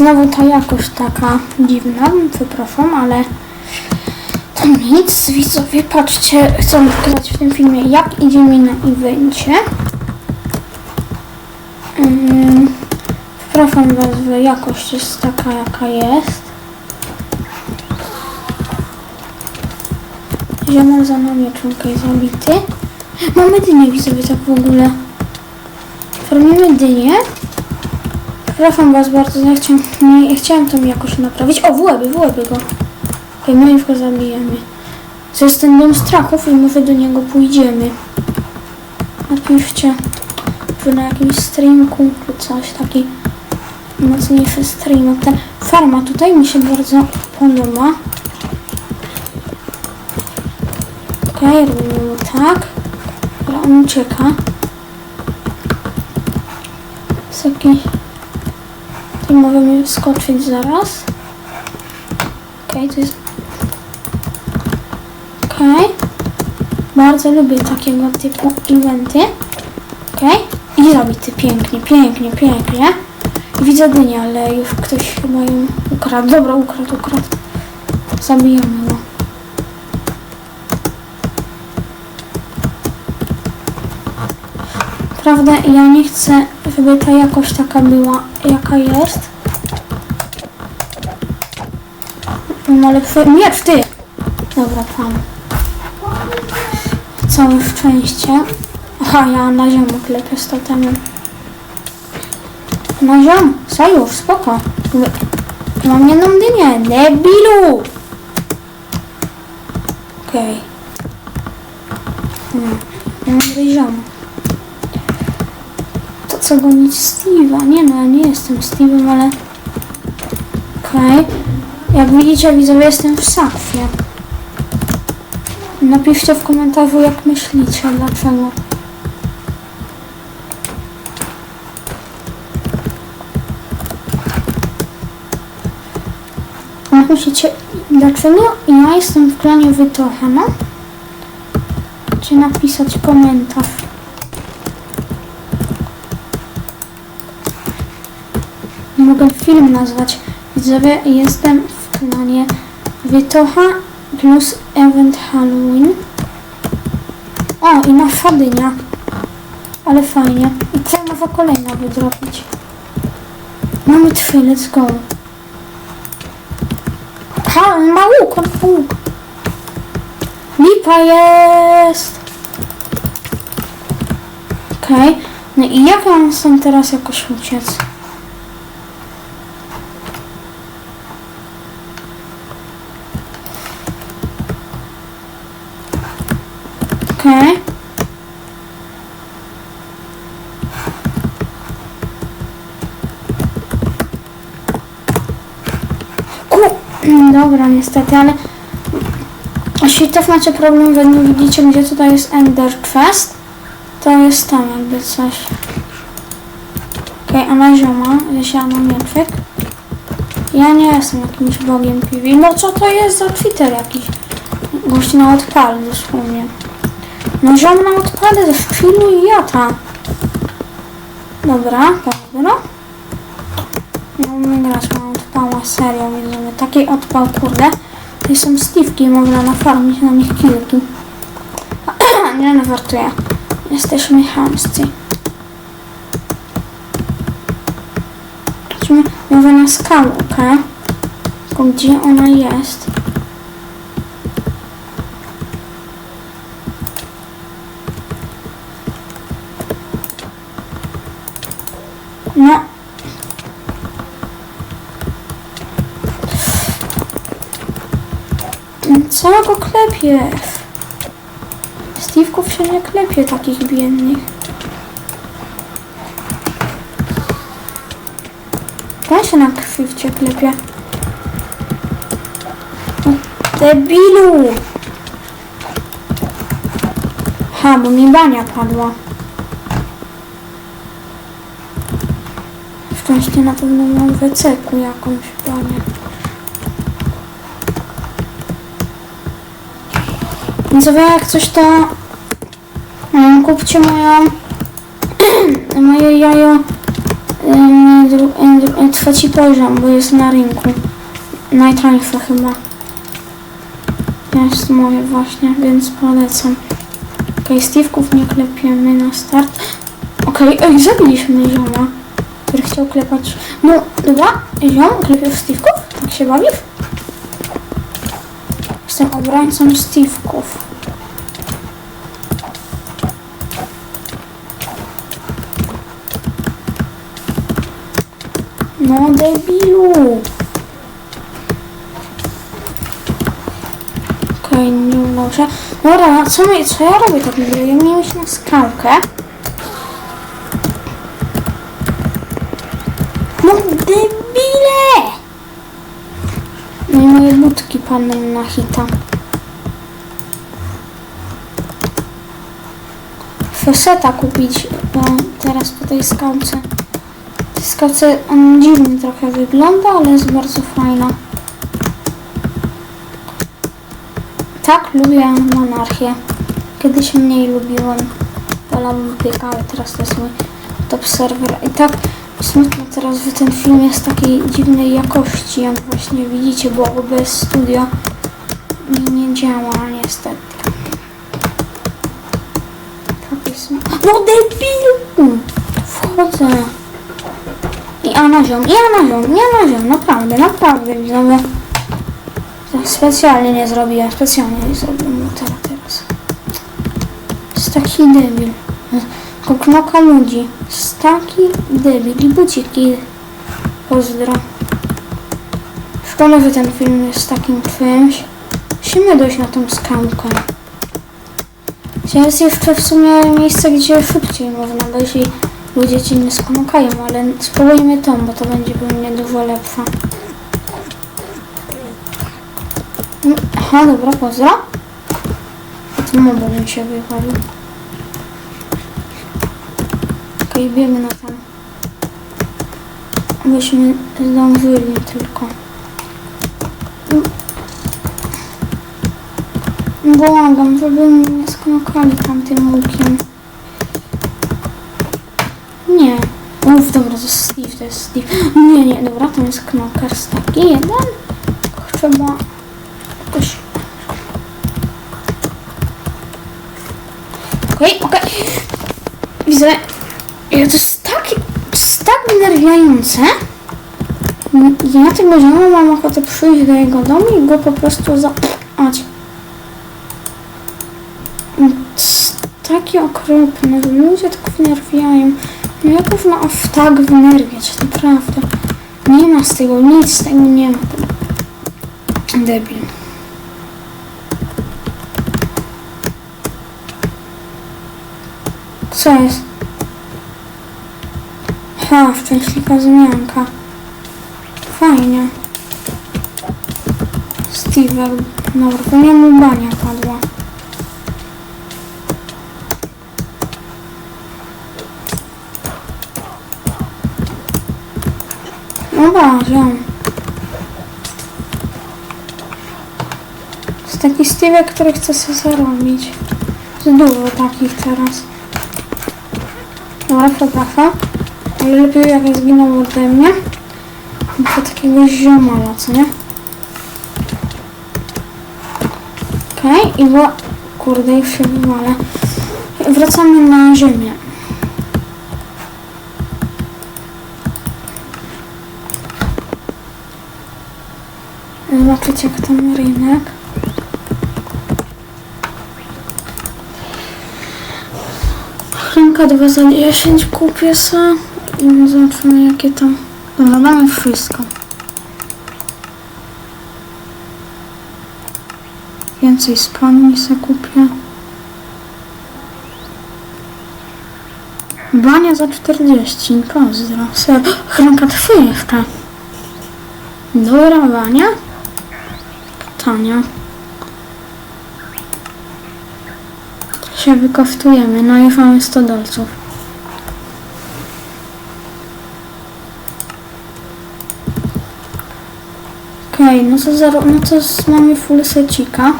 Znowu ta jakość taka dziwna, przepraszam, ale to nic. Widzowie, patrzcie, chcę pokazać w tym filmie, jak idzie mi na evencie. Um, przepraszam was, że jakość jest taka, jaka jest. Ziomal za nami członka jest zabity. Mamy dynię, widzowie, tak w ogóle. Formujemy dynię. Przepraszam was bardzo, ja chciałem, nie, ja chciałem to jakoś naprawić. O, w łeby, w łeby go. Okej, my już go zabijemy. To jest ten dom strachów i może do niego pójdziemy. Napiszcie, że na jakimś streamku czy coś, taki mocniejszy stream. Ten farma tutaj mi się bardzo podoba. Okej, robimy mu tak. Dobra, on ucieka. Jest Tu możemy skoczyć zaraz. Okej, to jest... Okej. Bardzo lubię takiego typu eventy. Okej. I zabity. Pięknie, pięknie, pięknie. I widzę dynię, ale już ktoś chyba ją ukradł. Dobra, ukradł, ukradł. Zabijamy go. Prawda, ja nie chcę, żeby ta jakość taka była, jaka jest. No ale. Miecz, ty! Dobra, pan. Całe szczęście. Aha, ja na ziomu klepię z totemem. Na ziom, sojusz, spoko. Mam jedną dynię, debilu! Okej. Okay. Hmm. Mam ziom. Co gonić Steve'a? Nie no, ja nie jestem Steve'em, ale... Okej. Jak widzicie, widzowie, jestem w sakwie. Napiszcie w komentarzu, jak myślicie, dlaczego. Napiszcie, dlaczego ja jestem w klanie Wytochana? Czy napisać komentarz. Mogę film nazwać. Widzowie, jestem w klanie Wytocha plus event Halloween. O, i nasza dynia. Ale fajnie. I co może kolejna wydrobić? Mamy trzy, let's go. Ha, on ma łuk, on ma łuk. Lipa jest. Okej. No i jak mam stąd teraz jakoś uciec? Okej. Ku... Dobra, niestety, ale... Jeśli też macie problem, że nie widzicie, gdzie tutaj jest Ender Chest, to jest tam jakby coś. Okej, a na zioma, wysiano mieczyk. Ja nie jestem jakimś bogiem PV. No co to jest za Twitter jakiś? Gość na odpal dosłownie. No ziom na odpady i jata. Dobra, dobra. No my grać mam odpała, serio widzimy. Taki odpał, kurde. To są Steve'ki, można nafarmić na nich kilki. nie no, żartuję. Jesteśmy chamscy. Chodźmy może na skałkę. Gdzie ona jest? No. Co go klepiesz? Steve'ków się nie klepie takich biednych. Ten się na krzywcie klepie. O, Debilu! Ha, bo mi bania padła. Szczęście na pewno mam w EC-ku jakąś banię. Widzowie, jak coś to um, kupcie moją moje jajo um, um, trzeci poziom, bo jest na rynku. Najtańsze chyba. Jest moje właśnie, więc polecam. Okej, Steve'ków nie klepiemy na start. Okej, ej, zabiliśmy zioma, który chciał klepać. No, dobra, ziom, klepiesz Steve'ków? Tak się bawisz? Jestem obrońcą Steve'ków. No debilu! Okej, nie udało się. Dobra, co, my, co ja robię tak? Ja miałem iść na skałkę. No debile! No i moje budki padną na hita. Foseta kupić, bo teraz po tej skałce. tej skałce on dziwnie trochę wygląda, ale jest bardzo fajna. Tak, lubię monarchię. Kiedyś mniej PK, ale teraz to jest mój top serwer. I tak smutno teraz, że ten film jest takiej dziwnej jakości, jak właśnie widzicie, bo OBS Studio nie działa niestety. Tak jest. No debil! Wchodzę. I Anaziom, i Anaziom, i Anaziom, naprawdę, naprawdę widzowie. Specjalnie nie zrobiłem, specjalnie nie zrobiłem teraz. Jest taki debil. Koknoka ludzi. Jest taki debil. I buciki. Pozdro. Szkoda, że ten film jest takim czymś. Musimy dojść na tą skałkę. Jest jeszcze w sumie miejsce, gdzie szybciej można, bo jeśli ludzie ci nie skonokają, ale spróbujmy tą, bo to będzie pewnie dużo lepsze. Mm, Aha, dobra, pozdro. To mobil mi się wypalił. Okej, biegnę tam. Byśmy zdążyli tylko. Mm. Błagam, żeby nie sknokali tamtym łukiem. Nie. Uff, dobra, to jest Steve, to jest Steve. Nie, nie, dobra, tam jest knokers taki jeden. Trzeba jakoś... Okej, okej. Widzę, ja to jest tak, tak denerwiające. Ja tego zioma mam ochotę przyjść do jego domu i go po prostu za... Ać. To jest Takie okropne, ludzie tak wnerwiają. No jak można aż tak wnerwiać, naprawdę. Nie ma z tego, nic z tego nie ma. Debil. Co jest? Ha, szczęśliwa zmianka. Fajnie. Steve, dobra, nie mu bania padła. No Boże. Jest taki Steve, który chce sobie zarobić. Jest dużo takich teraz. Dobra, przepraszam. Ale lepiej jak zginął ode mnie. Do takiego ziomala, co nie? Okej, i bo... Kurde, już się wywalę. Wracamy na ziemię. Zobaczyć jak tam rynek. Rynka 2 za 10 kupię se i zobaczymy jakie tam. Dobra, mamy wszystko. Więcej spodni se kupię. Bania za 40, pozdro. Se, trwa jeszcze. Dobra bania. Tania. Się wykoftujemy, no i mamy 100 dolców. Okej, no to zero, no to mamy full secika.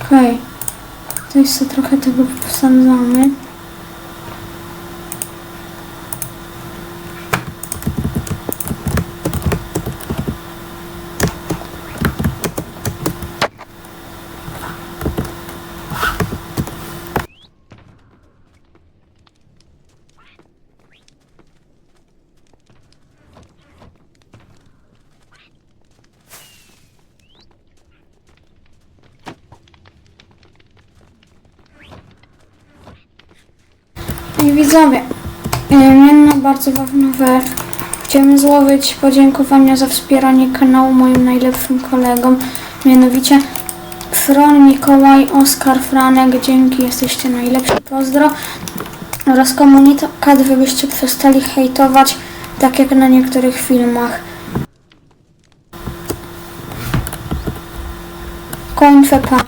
Okej. Tutaj sobie trochę tego posadzamy. Kochani widzowie, jedno bardzo ważne rzecz. Chciałbym złożyć podziękowania za wspieranie kanału moim najlepszym kolegom, mianowicie Fron, Mikołaj, Oskar, Franek, dzięki, jesteście najlepsi, pozdro. Oraz komunikat, żebyście przestali hejtować, tak jak na niektórych filmach. Kończę, pa.